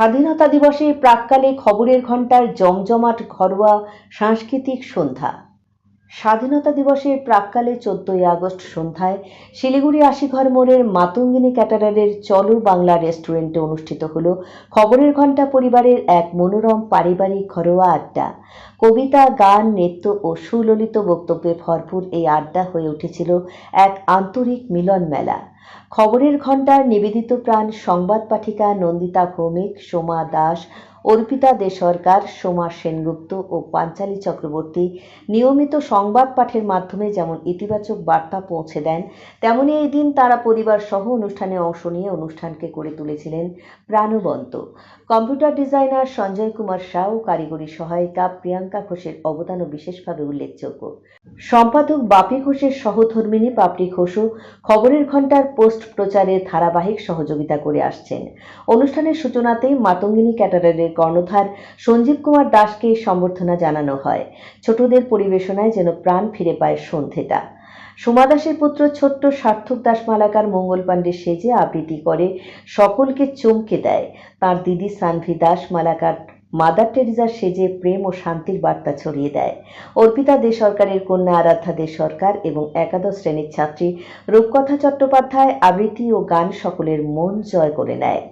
স্বাধীনতা দিবসে প্রাক্কালে খবরের ঘণ্টার জমজমাট ঘরোয়া সাংস্কৃতিক সন্ধ্যা। স্বাধীনতা দিবসের প্রাককালে চোদ্দই আগস্ট সন্ধ্যায় শিলিগুড়ি আশিঘর মোড়ের মাতঙ্গিনী ক্যাটারারের চলো বাংলা রেস্টুরেন্টে অনুষ্ঠিত হল খবরের ঘণ্টা পরিবারের এক মনোরম পারিবারিক ঘরোয়া আড্ডা। কবিতা, গান, নৃত্য ও সুললিত বক্তব্যে ভরপুর এই আড্ডা হয়ে উঠেছিল এক আন্তরিক মিলন মেলা। খবরের ঘণ্টার নিবেদিত প্রাণ সংবাদ পাঠিকা নন্দিতা ভৌমিক, সোমা দাস অর্পিতা দে সরকার, সোমা সেনগুপ্ত ও পাঞ্চালী চক্রবর্তী নিয়মিত সংবাদ পাঠের মাধ্যমে যেমন ইতিবাচক বার্তা পৌঁছে দেন তেমনই এই দিন তারা পরিবার সহ অনুষ্ঠানে অংশ নিয়ে অনুষ্ঠানকে করে তুলেছিলেন প্রাণবন্ত। কম্পিউটার ডিজাইনার সঞ্জয় কুমার শাহ ও কারিগরি সহায়িকা প্রিয়াঙ্কা ঘোষের অবদানও বিশেষভাবে উল্লেখযোগ্য। সম্পাদক বাপি ঘোষের সহধর্মিনী পাপড়ি ঘোষও খবরের ঘণ্টার পোস্ট প্রচারে ধারাবাহিক সহযোগিতা করে আসছেন। অনুষ্ঠানের সূচনাতেই মাতঙ্গিনী ক্যাটারারের কর্ণধার সঞ্জীব কুমার দাসকে সম্বর্ধনা জানানো হয়। ছোটদের পরিবেশনায় যেন প্রাণ ফিরে পায় সন্ধেটা। সোমা দাসের পুত্র ছোট্ট সার্থক দাস মালাকার মঙ্গল পাণ্ডে সেজে আবৃত্তি করে, সকলকে চমকে দেয়। তার দিদি সানভি দাস মালাকার মাদার টেরিজার সেজে প্রেম ও শান্তির বার্তা ছড়িয়ে দেয়। অর্পিতা দে সরকারের কন্যা আরাধ্যা দে সরকার এবং একাদশ শ্রেণির ছাত্রী রূপকথা চট্টোপাধ্যায় আবৃত্তি ও গান সকলের মন জয় করে নেয়।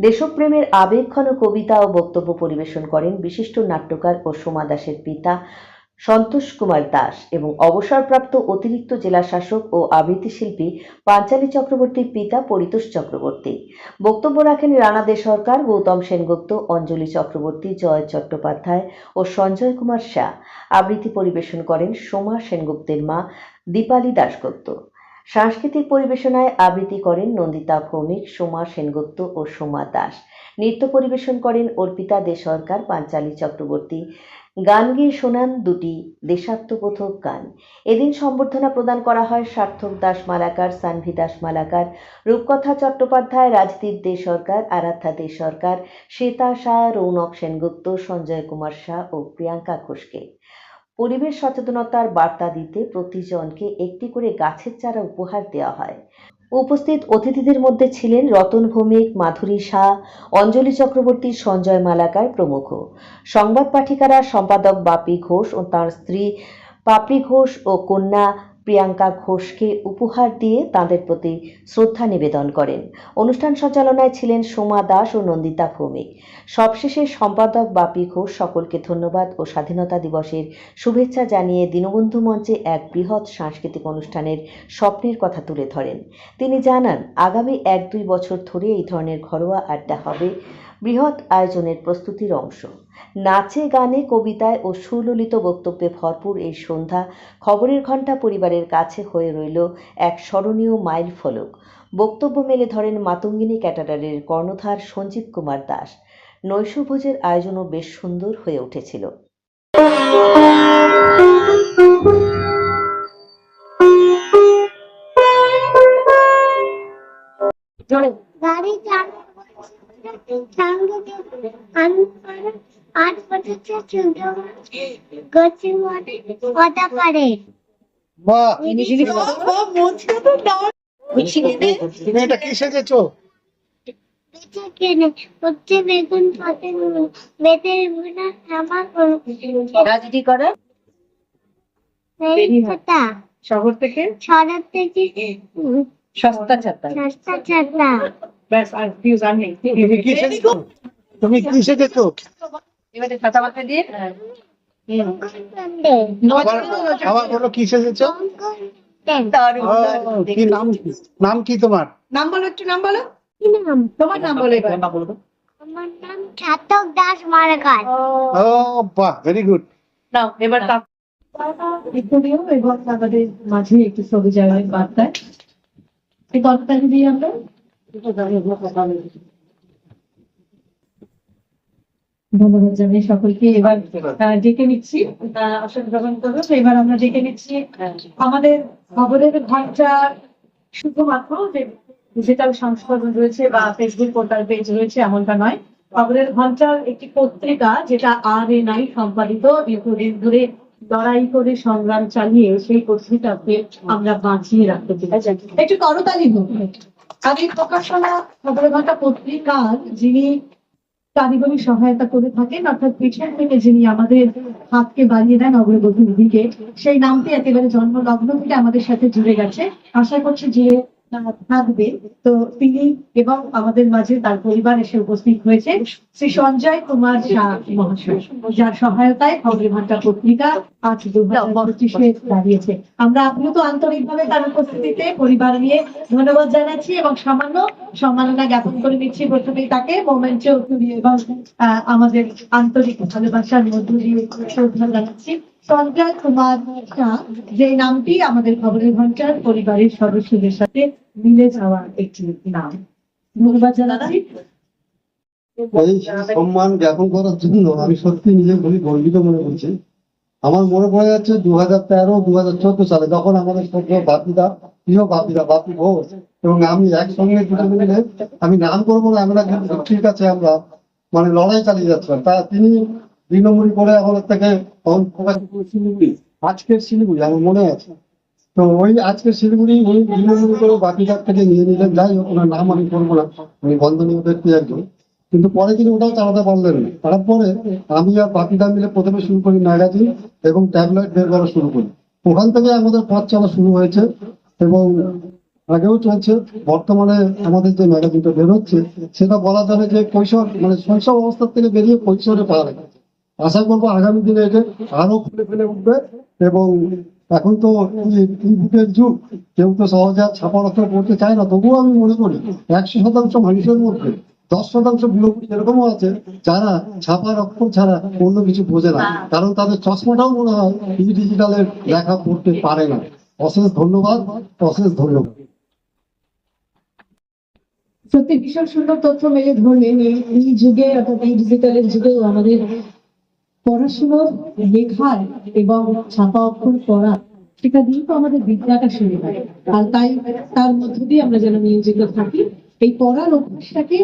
দেশপ্রেমের আবেগঘন কবিতা ও বক্তব্য পরিবেশন করেন বিশিষ্ট নাট্যকার ও সোমা দাসের পিতা সন্তোষ কুমার দাস এবং অবসরপ্রাপ্ত অতিরিক্ত জেলা শাসক ও আবৃত্তি শিল্পী পাঞ্চালী চক্রবর্তীর পিতা পরিতোষ চক্রবর্তী। বক্তব্য রাখেন রানা দে সরকার, গৌতম সেনগুপ্ত, অঞ্জলি চক্রবর্তী, জয় চট্টোপাধ্যায় ও সঞ্জয় কুমার শাহ। আবৃত্তি পরিবেশন করেন সোমা সেনগুপ্তের মা দীপালি দাশগুপ্ত। সাংস্কৃতিক পরিবেশনায় আবৃত্তি করেন নন্দিতা ভৌমিক, সোমা সেনগুপ্ত ও সোমা দাস নৃত্য পরিবেশন করেন অর্পিতা দে সরকার, পাঞ্চালী চক্রবর্তী গান গেয়ে শোনান দুটি দেশাত্মবোধক গান। এদিন সম্বর্ধনা প্রদান করা হয় সার্থক দাস মালাকার সানভি দাস মালাকার রূপকথা চট্টোপাধ্যায়, রাজদীপ দে সরকার আরাধ্যা দে সরকার শ্বেতা শাহ, রৌনক সেনগুপ্ত, সঞ্জয় কুমার শাহ ও প্রিয়াঙ্কা ঘোষকে। পরিবেশ সচেতনতার বার্তা দিতে প্রতিজনকে একটি করে গাছের চারা উপহার দেওয়া হয়। উপস্থিত অতিথিদের মধ্যে ছিলেন রতন ভৌমিক, মাধুরী শাহ, অঞ্জলি চক্রবর্তী, সঞ্জয় মালাকার প্রমুখ। সংবাদ পাঠিকারা সম্পাদক বাপি ঘোষ ও তার স্ত্রী পাপড়ি ঘোষ ও কন্যা প্রিয়াঙ্কা ঘোষকে উপহার দিয়ে তাঁদের প্রতি শ্রদ্ধা নিবেদন করেন। অনুষ্ঠান সঞ্চালনায় ছিলেন সোমা দাস ও নন্দিতা ভৌমিক। সবশেষে সম্পাদক বাপি ঘোষ সকলকে ধন্যবাদ ও স্বাধীনতা দিবসের শুভেচ্ছা জানিয়ে দীনবন্ধু মঞ্চে এক বৃহৎ সাংস্কৃতিক অনুষ্ঠানের স্বপ্নের কথা তুলে ধরেন। তিনি জানান, আগামী এক দুই বছর ধরে এই ধরনের ঘরোয়া আড্ডা হবে। বৃহৎ আয়োজনের প্রস্তুতির অংশ। নাচে, গানে, কবিতায় ও সুললিত বক্তব্যে ভরপুর এই সন্ধ্যা খবরের ঘণ্টা পরিবারের কাছে হয়ে রইল এক স্মরণীয় মাইল ফলক। বক্তব্য মেলে ধরেন মাতঙ্গিনী ক্যাটারারের কর্ণধার সঞ্জীব কুমার দাস। নৈশভোজের আয়োজনও বেশ সুন্দর হয়ে উঠেছিল। গাড়ি আট বছর ছোট গছি কথা পারে বাহ এটা কি সেজেছো? বেগুন পাতে বেতে না আমার রাজনীতি করে? শহর থেকে? ছড়ার থেকে? সস্তা ছাতা। সস্তা ছাতা। ব্যাস আর ফিউজ আর নেই। তুমি কি সেজেছো তুমি কি সেজেছো এবারে ছাতা মাথা দিয়ে। আবার বলো। কি নাম নাম কি তোমার? নাম বলো একটু নাম বলো। কি নাম? তোমার নাম বলো এবার। আমার নাম ছাতক দাস মারাকার। ও। বাহ ভেরি গুড নাও এবার আমাদের মাঝে একটি ছবি যাওয়ার বার্তায়। এই গল্পটাকে দিয়ে আমরা ধন্যবাদ সকলকে এবার ডেকে নিচ্ছি। গ্রহণ করব এবার আমরা ডেকে নিচ্ছি আমাদের খবরের শুধুমাত্র যে ডিজিটাল সংস্করণ রয়েছে বা ফেসবুক পোর্টাল পেজ রয়েছে এমনটা নয়। খবরের ঘণ্টার একটি পত্রিকা যেটা আর এ নাই সম্পাদিত দীর্ঘদিন ধরে লড়াই করে সংগ্রাম চালিয়ে সেই পত্রিকাকে আমরা বাঁচিয়ে রাখতে চাই। একটু করতালি হোক। আমি প্রকাশনা খবরের ঘণ্টা পত্রিকার যিনি কারিগরি সহায়তা করে থাকেন, অর্থাৎ পেছন থেকে যিনি আমাদের হাতকে বাড়িয়ে দেন অগ্রগতির দিকে, সেই নামটি একেবারে জন্মলগ্ন থেকে আমাদের সাথে জুড়ে গেছে। আশা করছি যে থাকবে তো তিনি এবং আমাদের মাঝে তার পরিবার এসে উপস্থিত হয়েছে। শ্রী সঞ্জয় কুমার শাহ মহাশয় যার সহায়তায় খবরের ঘণ্টা পত্রিকা আজ দু দাঁড়িয়েছে। আমরা আপ্লুত আন্তরিকভাবে তার উপস্থিতিতে পরিবার নিয়ে ধন্যবাদ জানাচ্ছি এবং সামান্য সম্মাননা জ্ঞাপন করে নিচ্ছি প্রথমেই তাকে। মোমেন্টে উত্তরীয় এবং আহ, আমাদের আন্তরিক ভালোবাসার মধ্য দিয়ে শ্রদ্ধা জানাচ্ছি। সঞ্জয় কুমার শাহ যে নামটি আমাদের খবরের ঘণ্টার পরিবারের সদস্যদের সাথে মিলে যাওয়া একটি নাম। ধন্যবাদ জানাচ্ছি। সম্মান জ্ঞাপন করার জন্য আমি সত্যি নিজে খুবই গর্বিত মনে করছি। আমার মনে পড়ে যাচ্ছে দু হাজার তেরো দু হাজার চোদ্দ সালে যখন আমাদের সদ্য বাপিদা প্রিয় বাপিদা বাপি ঘোষ এবং আমি একসঙ্গে দুটো মিলে আমি নাম করব না আমরা কিন্তু আছে আমরা মানে লড়াই চালিয়ে যাচ্ছিলাম। তা তিনি দিনমুড়ি করে আমাদের থেকে শিলিগুড়ি। আজকের শিলিগুড়ি, আমার মনে আছে। তো ওই আজকের শিলিগুড়ি উনি দিনমুড়ি করে বাপিদার থেকে নিয়ে নিলেন। যাই ওনার নাম আমি করব না। আমি বন্ধনীয় ব্যক্তি একজন। কিন্তু পরে তিনি ওটাও চালাতে পারলেন না। তারপরে আমি আর বাকিটা মিলে প্রথমে শুরু করি ম্যাগাজিন এবং ট্যাবলেট বের করা শুরু করি। ওখান থেকে আমাদের পথ চলা শুরু হয়েছে এবং আগেও চলছে। বর্তমানে আমাদের যে ম্যাগাজিনটা বেরোচ্ছে, সেটা বলা যাবে যে কৈশোর মানে শৈশব অবস্থা থেকে বেরিয়ে কৈশোরে পাওয়া রেখেছে। আশা করব আগামী দিনে একে আরও খুলে ফেলে উঠবে এবং এখন তো ইবুকের যুগ, কেউ তো সহজে আর ছাপা অক্ষর পড়তে চায় না। তবুও আমি মনে করি একশো শতাংশ মানুষের মধ্যে, দশ শতাংশ বুড়োপুরি এরকমও আছে যারা ছাপার অক্ষর ছাড়া অন্য কিছু বোঝে না। কারণ তাদের চশমাটাও মনে হয় ডিজিটালের লেখা পড়তে পারে না। অশেষ ধন্যবাদ অশেষ ধন্যবাদ। সত্যি, ভীষণ সুন্দর তথ্য মেলে ধরলেন এই যুগে, অর্থাৎ এই ডিজিটালের যুগেও আমাদের পড়াশোনার লেখার এবং ছাপা অক্ষর পড়া, সেটা দিয়ে তো আমাদের বিদ্যাটা শুরু হয় আর তাই তার মধ্য দিয়ে আমরা যেন নিয়োজিত থাকি, এই পড়ার অভ্যাসটাকে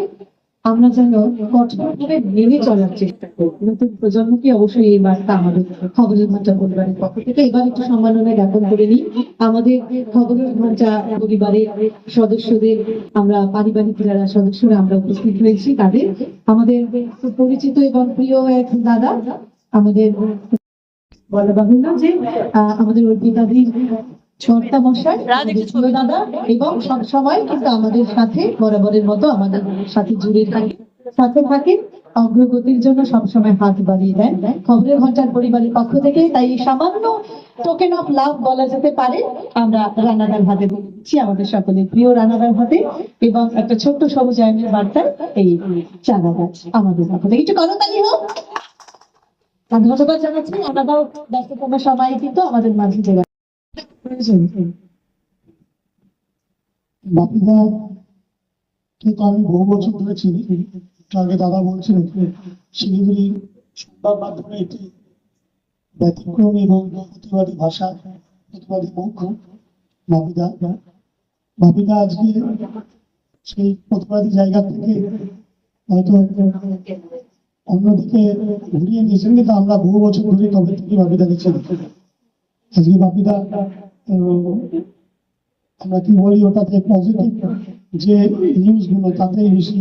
আমরা যেন কঠোরভাবে মেনে চলার চেষ্টা করি। নতুন প্রজন্মকে অবশ্যই এই বার্তা আমাদের খবরের ঘণ্টা পরিবারের পক্ষ থেকে। এবার একটু সম্মাননা জ্ঞাপন করে নিই। আমাদের খবরের ঘণ্টা পরিবারের সদস্যদের, আমরা পারিবারিক যারা সদস্যরা, আমরা উপস্থিত হয়েছি তাদের। আমাদের পরিচিত এবং প্রিয় এক দাদা আমাদের বলা বাহুল্য যে আমাদের অর্পিতাদির ছোট্টা মশাই দাদা এবং সব সময় কিন্তু আমাদের সাথে বরাবরের মতো আমাদের সাথে জুড়ে থাকে। সাথে থাকে অগ্রগতির জন্য সবসময় হাত বাড়িয়ে দেন। খবরের ঘণ্টার পরিবারের পক্ষ থেকে তাই সামান্য টোকেন অফ লাভ বলা যেতে পারে আমরা রানাদার হাতে দিচ্ছি আমাদের সকলের প্রিয় রানাদার হাতে এবং একটা ছোট্ট সবুজ আয়নের বার্তায় এই চারা গাছ আমাদের পক্ষ থেকে। একটু করতালি হোক। ধন্যবাদ জানাচ্ছি। ওনারাও ব্যস্ততম সময় কিন্তু আমাদের মাঝে দেওয়া আমি বহু বছর ধরে চিনি আগে দাদা বলছিলেন শিলিগুড়ি সংবাদ মাধ্যমে একটি এবং প্রতিবাদী ভাষা প্রতিবাদী মুখ বাপিদা বাপিদা আজকে সেই প্রতিবাদী জায়গা থেকে হয়তো অন্যদিকে ঘুরিয়ে নিয়েছেন কিন্তু আমরা বহু বছর ধরে তবে থেকে আজকে বাপিদা আমরা কি বলি, ওটাতে পজিটিভ যে নিউজগুলো তাতে বেশি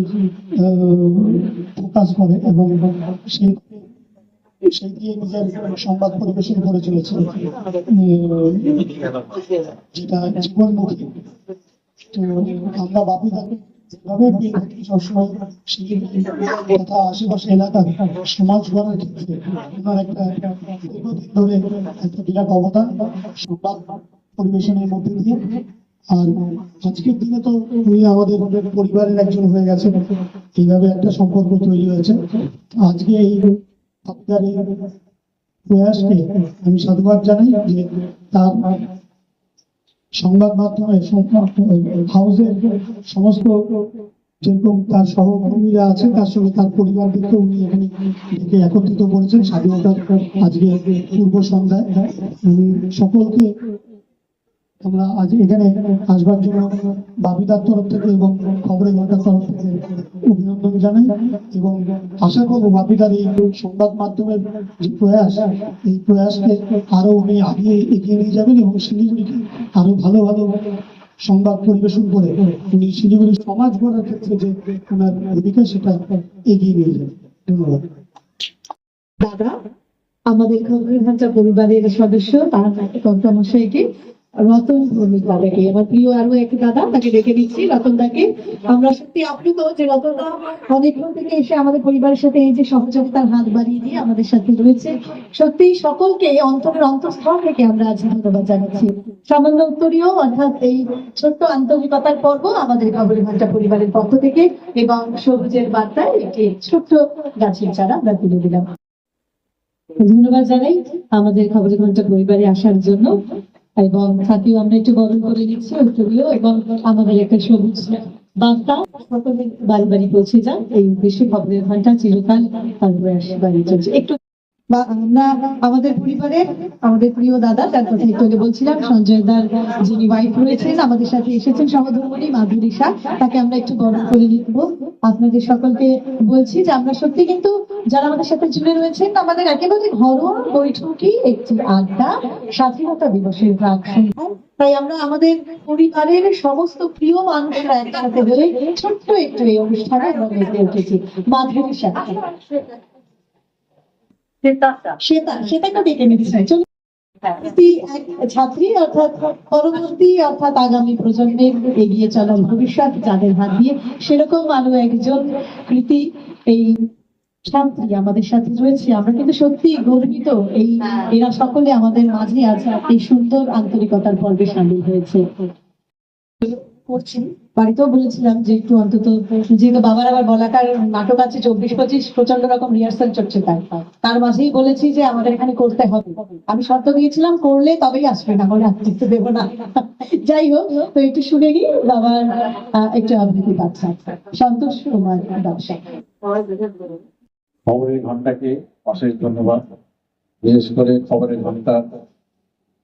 ফোকাস করে এবং সেই সেই দিয়ে নিজের সংবাদ পরিবেশন করে চলেছে যেটা জীবনমুখী। আমরা বাপিদাকে যেভাবে আশেপাশে সমাজ গড়ার ক্ষেত্রে একটা দীর্ঘদিন ধরে একটা বিরাট অবদান সংবাদ পরিবেশনের মধ্যে দিয়ে। আর আজকের দিনে তো উনি আমাদের পরিবারের একজন হয়ে গেছে এইভাবে একটা সম্পর্ক তৈরি হয়েছে। আজকে এই আপনার এই প্রয়াসকে আমি সাধুবাদ জানাই যে তার সংবাদ মাধ্যমে হাউসের সমস্ত যেরকম তার সহকর্মীরা আছে তার সঙ্গে তার পরিবারদেরকে উনি এখানে ডেকে একত্রিত করেছেন। স্বাধীনতার আজকে পূর্ব সন্ধ্যায়। সকলকে আমরা আজ এখানে আসবার জন্য বাবিদার তরফ থেকে এবং খবরের ঘণ্টার তরফ থেকে অভিনন্দন জানাই এবং আশা করব বাপিদার এই সংবাদ মাধ্যমের যে প্রয়াস, এই প্রয়াসকে আরও উনি আগে এগিয়ে নিয়ে যাবেন এবং শিলিগুড়িকে আরও ভালো ভালো সংবাদ পরিবেশন করে উনি শিলিগুড়ির সমাজ গড়ার ক্ষেত্রে যে ওনার ভূমিকা, সেটা এগিয়ে নিয়ে যান ধন্যবাদ। দাদা, আমাদের খবরের ভাষা পরিবারের সদস্য তার কর্তামশাইকে রতন ভৌমিক দাদাকে, আমার প্রিয় আরও এক দাদা, তাকে ডেকে দিচ্ছি রতন দাকে। আমরা সত্যি আপ্লুত যে রতন দা অনেকক্ষণ থেকে এসে আমাদের পরিবারের সাথে এই যে সহযোগিতার হাত বাড়িয়ে দিয়ে আমাদের সাথে রয়েছে। সত্যি সকলকে অন্তরের অন্তঃস্থল থেকে আমরা আজ ধন্যবাদ জানাচ্ছি। সামান্য উত্তরীয়, অর্থাৎ এই ছোট্ট আন্তরিকতার পর্ব আমাদের ভাষা পরিবারের পক্ষ থেকে এবং সবুজের বার্তায় একটি ছোট্ট গাছের চারা আমরা তুলে দিলাম। ধন্যবাদ জানাই আমাদের খবরের ঘণ্টা পরিবারে আসার জন্য। এবং সাথেও আমরা একটু বরণ করে নিচ্ছি উত্তরীয় এবং আমাদের একটা সবুজ বার্তা। সকলের বাড়ি বাড়ি পৌঁছে যান, এই উদ্দেশ্যে খবরের ঘণ্টা চিরকাল তারপরে আসে বাড়ি চলছে। একটু বা আমরা আমাদের পরিবারের আমাদের প্রিয় দাদা, তার কথা একটু বলছিলাম, সঞ্জয় দার যিনি ওয়াইফ রয়েছেন, আমাদের সাথে এসেছেন সহধর্মণী মাধুরী শাহ তাকে আমরা একটু বরণ করে নিব আপনাদের সকলকে বলছি যে আমরা সত্যি কিন্তু যারা আমাদের সাথে জুড়ে রয়েছেন, আমাদের একেবারে ঘরোয়া বৈঠকি একটি আড্ডা, স্বাধীনতা দিবসের প্রাক তাই আমরা আমাদের পরিবারের সমস্ত প্রিয় মানুষরা একসাথে হয়ে ছোট্ট একটু এই অনুষ্ঠানে আমরা মেতে উঠেছি। মাধুরীর সাথে ছাত্রী অর্থাৎ পরবর্তী অর্থাৎ আগামী প্রজন্মের এগিয়ে ভবিষ্যৎ, যাদের হাত দিয়ে সেরকম আরও একজন কৃতি এই ছাত্রী আমাদের সাথে রয়েছে। আমরা কিন্তু সত্যি গর্বিত এই, এরা সকলে আমাদের মাঝে আছে। এই সুন্দর আন্তরিকতার পর্বে সামিল হয়েছে। করছি। বাড়িতেও বলেছিলাম যে একটু অন্তত যেহেতু বাবার আবার বলাকার নাটক আছে চব্বিশ পঁচিশ প্রচণ্ড রকম রিহার্সাল চলছে তাই তার মাঝেই বলেছি যে আমাদের এখানে করতে হবে। আমি শর্ত দিয়েছিলাম, করলে তবেই আসবে, না হলে আসতে দেবো না। যাই হোক, তো একটু শুনে নিই, বাবার একটু আবৃত্তি পাচ্ছে। সন্তোষ কুমার ব্যবসা খবরের ঘন্টাকে অশেষ ধন্যবাদ। বিশেষ করে খবরের ঘণ্টা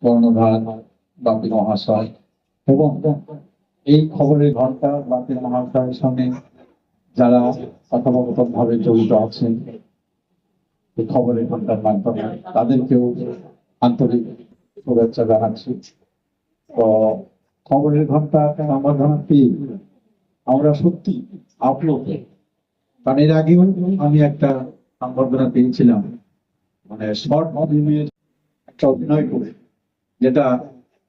কর্ণধার, বাপি মহাশয়, এবং এই খবরের ঘণ্টা বাতিল মহাশয়ের সঙ্গে যারা কথোপকথন ভাবে জড়িত আছেন, এই খবরের ঘণ্টার মাধ্যমে তাদেরকেও আন্তরিক শুভেচ্ছা জানাচ্ছি। তো খবরের ঘণ্টা সম্বোধনা পেয়ে আমরা সত্যি আপ্লুত কারণ এর আগেও আমি একটা সংবর্ধনা পেয়েছিলাম। মানে শর্ট ফিল্মের একটা অভিনয় করে, যেটা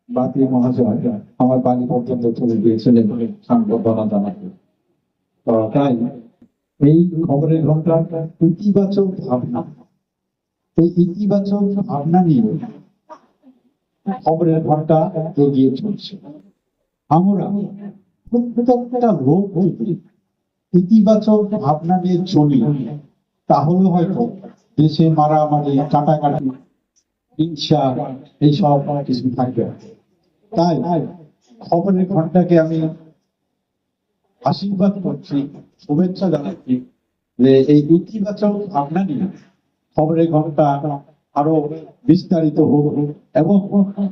বাপি মহাশয় আমার বাড়ি পর্যন্ত চলে গিয়েছিলেন সংবর্ধনা জানাতে তাই এই খবরের ঘণ্টা ইতিবাচক ভাবনা। এই ইতিবাচক ভাবনা নিয়ে খবরের ঘণ্টা এগিয়ে চলছে। আমরা প্রত্যেকটা লোক ইতিবাচক ভাবনা নিয়ে চলি, তাহলে হয়তো দেশে মারামারি, কাটাকাটি হিংসা এইসব কিছু থাকবে। তাই খবরের ঘন্টাকে আমি আশীর্বাদ করছি, শুভেচ্ছা জানাচ্ছি যে এই ইতিবাচক ভাবনা নিয়ে খবরের ঘণ্টা আরও বিস্তারিত হোক এবং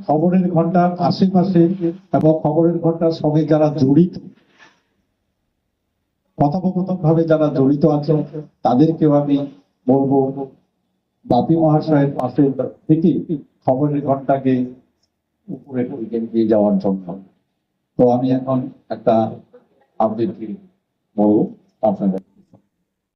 খবরের ঘণ্টার আশেপাশে এবং খবরের ঘণ্টার সঙ্গে যারা জড়িত কথোপকথন ভাবে যারা জড়িত আছে তাদেরকেও আমি বলব বাপি মহাশয়ের পাশে থেকে খবরের ঘন্টাকে উপরে পরিকেন দিয়ে যাওয়ার জন্য। তো আমি এখন একটা আপডেট বলব আপনাদের।